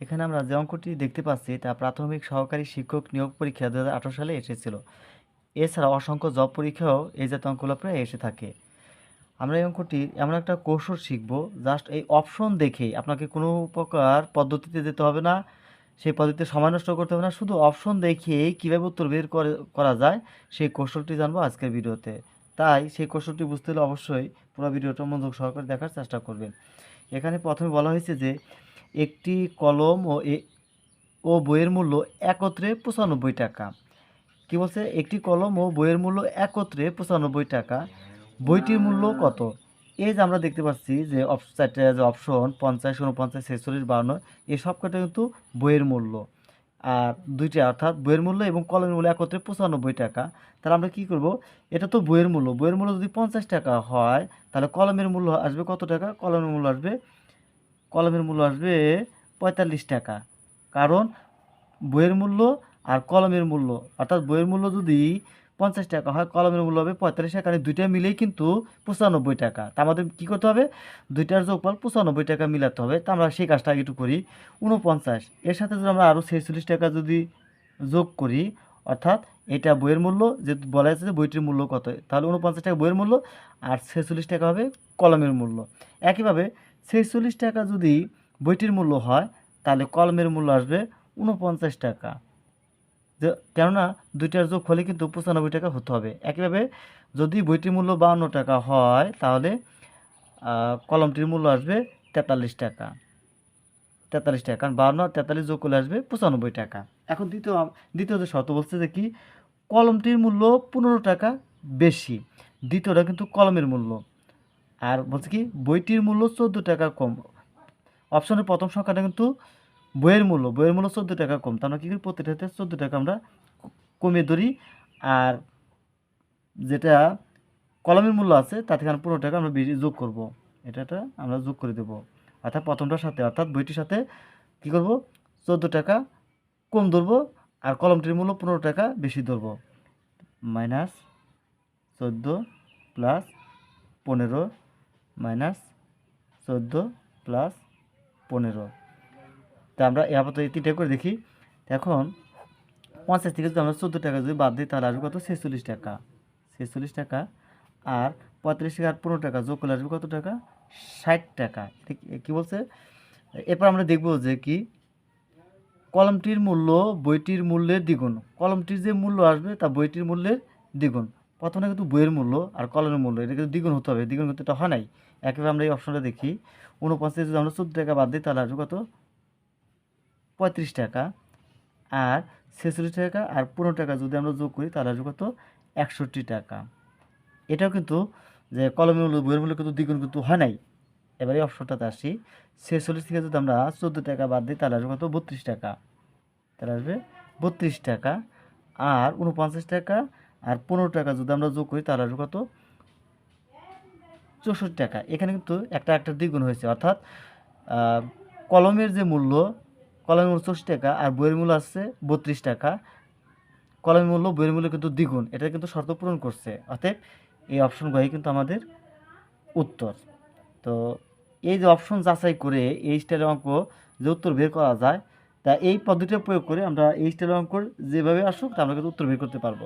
এখানে আমরা যে অঙ্কটি দেখতে পাচ্ছি, তা প্রাথমিক সহকারী শিক্ষক নিয়োগ পরীক্ষা দু হাজার আঠেরো সালে এসেছিল। এছাড়া অসংখ্য জব পরীক্ষাও এই জাতীয় অঙ্কগুলো প্রায় এসে থাকে। আমরা এই অঙ্কটি এমন একটা কৌশল শিখব জাস্ট এই অপশন দেখেই। আপনাকে কোনো প্রকার পদ্ধতিতে যেতে হবে না, সেই পদ্ধতিতে সময় নষ্ট করতে হবে না, শুধু অপশন দেখেই কীভাবে উত্তর বের করা যায়, সেই কৌশলটি জানব আজকের ভিডিওতে। তাই সেই কৌশলটি বুঝতে হলে অবশ্যই পুরো ভিডিওটা মনোযোগ সহকারে দেখার চেষ্টা করবেন। এখানে প্রথমে বলা হয়েছে যে একটি কলম ও ও বইয়ের মূল্য একত্রে পঁচানব্বই টাকা। কি বলছে? একটি কলম ও বইয়ের মূল্য একত্রে পঁচানব্বই টাকা। বইটির মূল্য কত? এই যে আমরা দেখতে পাচ্ছি যে চারটে যে অপশন, পঞ্চাশ উনপঞ্চাশ ছেচল্লিশ, বাউন্ন, এই সব কটা কিন্তু বইয়ের মূল্য। আর দুইটা অর্থাৎ বইয়ের মূল্য এবং কলমের মূল্য একত্রে পঁচানব্বই টাকা। তাহলে আমরা কি করব? এটা তো বইয়ের মূল্য। বইয়ের মূল্য যদি পঞ্চাশ টাকা হয়, তাহলে কলমের মূল্য আসবে কত টাকা? কলমের মূল্য আসবে কলমের মূল্য আসবে পঁয়তাল্লিশ টাকা। কারণ বইয়ের মূল্য আর কলমের মূল্য। অর্থাৎ বইয়ের মূল্য যদি পঞ্চাশ টাকা হয়, কলমের মূল্য হবে পঁয়তাল্লিশ টাকা। কারণ দুইটা মিলেই কিন্তু পঁচানব্বই টাকা। তা আমাদের কী করতে হবে? দুইটার যোগফল পঁচানব্বই টাকা মিলাতে হবে। তা আমরা সেই কাজটা একটু করি। উনপঞ্চাশ এর সাথে যদি আমরা আরও ছেচল্লিশ টাকা যদি যোগ করি, অর্থাৎ এটা বইয়ের মূল্য, যে বলা যাচ্ছে যে বইটির মূল্য কত, তাহলে উনপঞ্চাশ টাকা বইয়ের মূল্য আর ছেচল্লিশ টাকা হবে কলমের মূল্য। একইভাবে ছেচল্লিশ টাকা যদি বইটির মূল্য হয়, তাহলে কলমের মূল্য আসবে উনপঞ্চাশ টাকা। যে, কেননা দুইটার যোগ হলে কিন্তু পঁচানব্বই টাকা হতে হবে। একইভাবে যদি বইটির মূল্য বাউন্ন টাকা হয়, তাহলে কলমটির মূল্য আসবে তেতাল্লিশ টাকা। তেতাল্লিশ টাকা, কারণ বাউন্ন আর তেতাল্লিশ যোগ করলে আসবে পঁচানব্বই টাকা। এখন দ্বিতীয় দ্বিতীয় যে শর্ত বলছে যে কি, কলমটির মূল্য পনেরো টাকা বেশি। দ্বিতীয়টা কিন্তু কলমের মূল্য। আর বলছে কি, বইটির মূল্য চোদ্দ টাকা কম। অপশনের প্রথম সংখ্যাটা কিন্তু বইয়ের মূল্য বইয়ের মূল্য চোদ্দ টাকা কম। তার মানে কী করি প্রতিটাতে চোদ্দ টাকা আমরা ক- কমিয়ে ধরি। আর যেটা কলমের মূল্য আছে তাতে এখানে পনেরো টাকা আমরা যোগ করব। এটাটা আমরা যোগ করে দেব। অর্থাৎ প্রথমটার সাথে, অর্থাৎ বইটির সাথে কী করব? চোদ্দ টাকা কম ধরবো আর কলমটির মূল্য পনেরো টাকা বেশি ধরবো। মাইনাস চোদ্দ প্লাস পনেরো মাইনাস চোদ্দ প্লাস পনেরো। তা আমরা আপাতত এই তিনটা করে দেখি। এখন পঞ্চাশ থেকে যদি আমরা চোদ্দ টাকা যদি বাদ দিই, তাহলে আসবে কত? ছেচল্লিশ টাকা। ছেচল্লিশ টাকা। আর পঁয়ত্রিশ টাকা আর পনেরো টাকা যোগ করলে আসবে কত টাকা? ষাট টাকা। কি বলছে? এরপর আমরা দেখব যে কি? কলমটির মূল্য বইটির মূল্যের দ্বিগুণ। কলমটির যে মূল্য আসবে, তা বইটির মূল্যের দ্বিগুণ। প্রথমে কিন্তু বইয়ের মূল্য আর কলমের মূল্য। এটা কিন্তু দ্বিগুণ হতে হবে। দ্বিগুণ কিন্তু এটা হয় নাই। একেবারে আমরা এই অপশনটা দেখি। উনপঞ্চাশ যদি আমরা চোদ্দ টাকা বাদ দিই, তাহলে আসবে কত? পঁয়ত্রিশ টাকা। আর ছেচল্লিশ টাকা আর পনেরো টাকা যদি আমরা যোগ করি, তাহলে আসবে কত? একষট্টি টাকা। এটাও কিন্তু যে কলমের মূল্য, বইয়ের মূল্য কিন্তু দ্বিগুণ কিন্তু হয় নাই। এবারে অপশনটাতে আসি। ছেচল্লিশ থেকে যদি আমরা চোদ্দ টাকা বাদ দিই, তাহলে আসবে কত? বত্রিশ টাকা। তাহলে আসবে বত্রিশ টাকা। আর উনপঞ্চাশ টাকা আর পনেরো টাকা যদি আমরা যোগ করি, তাহলে আসবে কত? চৌষট্টি টাকা। এখানে কিন্তু একটা একটা দ্বিগুণ হয়েছে। অর্থাৎ কলমের যে মূল্য, কলমের মূল্য চৌষট্টি টাকা আর বইয়ের মূল্য আসছে বত্রিশ টাকা। কলমের মূল্য, বইয়ের মূল্য কিন্তু দ্বিগুণ এটা কিন্তু শর্ত পূরণ করছে। অতএব এই অপশনগুলোই কিন্তু আমাদের উত্তর। তো এই যে অপশন যাচাই করে এই স্টাইলের অঙ্ক, যে উত্তর বের করা যায়, তা এই পদ্ধতিটা প্রয়োগ করে আমরা এই স্টাইলের অঙ্ক যেভাবে আসুক, তা আমরা কিন্তু উত্তর বের করতে পারব।